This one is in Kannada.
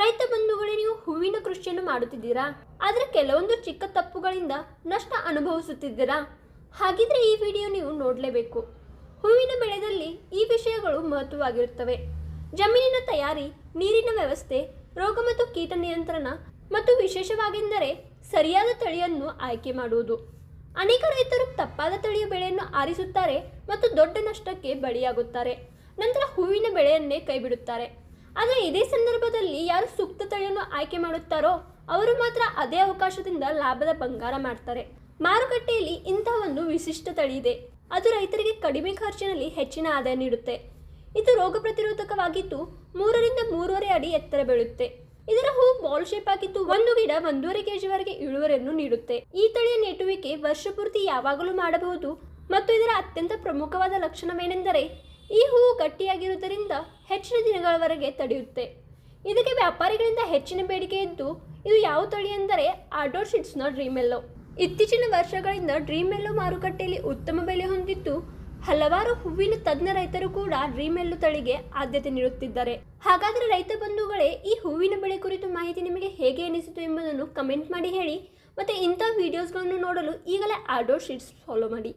ರೈತ ಬಂಧುಗಳೇ, ನೀವು ಹೂವಿನ ಕೃಷಿಯನ್ನು ಮಾಡುತ್ತಿದ್ದೀರಾ? ಆದರೆ ಕೆಲವೊಂದು ಚಿಕ್ಕ ತಪ್ಪುಗಳಿಂದ ನಷ್ಟ ಅನುಭವಿಸುತ್ತಿದ್ದೀರಾ? ಹಾಗಿದ್ರೆ ಈ ವಿಡಿಯೋ ನೀವು ನೋಡಲೇಬೇಕು. ಹೂವಿನ ಬೆಳೆದಲ್ಲಿ ಈ ವಿಷಯಗಳು ಮಹತ್ವವಾಗಿರುತ್ತವೆ. ಜಮೀನಿನ ತಯಾರಿ, ನೀರಿನ ವ್ಯವಸ್ಥೆ, ರೋಗ ಮತ್ತು ಕೀಟ ನಿಯಂತ್ರಣ ಮತ್ತು ವಿಶೇಷವಾಗೆಂದರೆ ಸರಿಯಾದ ತಳಿಯನ್ನು ಆಯ್ಕೆ ಮಾಡುವುದು. ಅನೇಕ ರೈತರು ತಪ್ಪಾದ ತಳಿಯ ಬೆಳೆಯನ್ನು ಆರಿಸುತ್ತಾರೆ ಮತ್ತು ದೊಡ್ಡ ನಷ್ಟಕ್ಕೆ ಬಳಿಯಾಗುತ್ತಾರೆ ನಂತರ ಹೂವಿನ ಬೆಳೆಯನ್ನೇ ಕೈಬಿಡುತ್ತಾರೆ. ಆದರೆ ಇದೇ ಸಂದರ್ಭದಲ್ಲಿ ಯಾರು ಸೂಕ್ತ ತಳಿಯನ್ನು ಆಯ್ಕೆ ಮಾಡುತ್ತಾರೋ ಅವರು ಮಾತ್ರ ಅದೇ ಅವಕಾಶದಿಂದ ಲಾಭದ ಬಂಗಾರ ಮಾಡ್ತಾರೆ. ಮಾರುಕಟ್ಟೆಯಲ್ಲಿ ಇಂತಹ ಒಂದು ವಿಶಿಷ್ಟ ತಳಿ ಇದೆ. ಅದು ರೈತರಿಗೆ ಕಡಿಮೆ ಖರ್ಚಿನಲ್ಲಿ ಹೆಚ್ಚಿನ ಆದಾಯ ನೀಡುತ್ತೆ. ಇದು ರೋಗ ಪ್ರತಿರೋಧಕವಾಗಿದ್ದು ಮೂರರಿಂದ ಮೂರುವರೆ ಅಡಿ ಎತ್ತರ ಬೀಳುತ್ತೆ. ಇದರ ಹೂ ಬಾಲ್ ಶೇಪ್ ಆಗಿದ್ದು ಒಂದು ಗಿಡ ಒಂದೂವರೆ ಕೆಜಿವರೆಗೆ ಇಳುವರಿಯನ್ನು ನೀಡುತ್ತೆ. ಈ ತಳಿಯ ನೆಟ್ಟುವಿಕೆ ವರ್ಷಪೂರ್ತಿ ಯಾವಾಗಲೂ ಮಾಡಬಹುದು. ಮತ್ತು ಇದರ ಅತ್ಯಂತ ಪ್ರಮುಖವಾದ ಲಕ್ಷಣವೇನೆಂದರೆ ಈ ಹೂವು ಗಟ್ಟಿಯಾಗಿರುವುದರಿಂದ ಹೆಚ್ಚಿನ ದಿನಗಳವರೆಗೆ ತಡೆಯುತ್ತೆ. ಇದಕ್ಕೆ ವ್ಯಾಪಾರಿಗಳಿಂದ ಹೆಚ್ಚಿನ ಬೇಡಿಕೆ ಇದ್ದು, ಇದು ಯಾವ ತಳಿ ಎಂದರೆ ಆರ್ಡೋರ್ ಶಿಟ್ಸ್ನ ಡ್ರೀಮೆಲ್ಲೋ ಇತ್ತೀಚಿನ ವರ್ಷಗಳಿಂದ ಡ್ರೀಮೆಲ್ಲೋ ಮಾರುಕಟ್ಟೆಯಲ್ಲಿ ಉತ್ತಮ ಬೆಲೆ ಹೊಂದಿದ್ದು, ಹಲವಾರು ಹೂವಿನ ತಜ್ಞ ರೈತರು ಕೂಡ ಡ್ರೀಮೆಲ್ಲೋ ತಳಿಗೆ ಆದ್ಯತೆ ನೀಡುತ್ತಿದ್ದಾರೆ. ಹಾಗಾದರೆ ರೈತ ಬಂಧುಗಳೇ, ಈ ಹೂವಿನ ಬೆಳೆ ಕುರಿತು ಮಾಹಿತಿ ನಿಮಗೆ ಹೇಗೆ ಅನಿಸಿತು ಎಂಬುದನ್ನು ಕಮೆಂಟ್ ಮಾಡಿ ಹೇಳಿ, ಮತ್ತು ಇಂಥ ವಿಡಿಯೋಸ್ಗಳನ್ನು ನೋಡಲು ಈಗಲೇ ಆಡೋ ಶೀಟ್ಸ್ ಫಾಲೋ ಮಾಡಿ.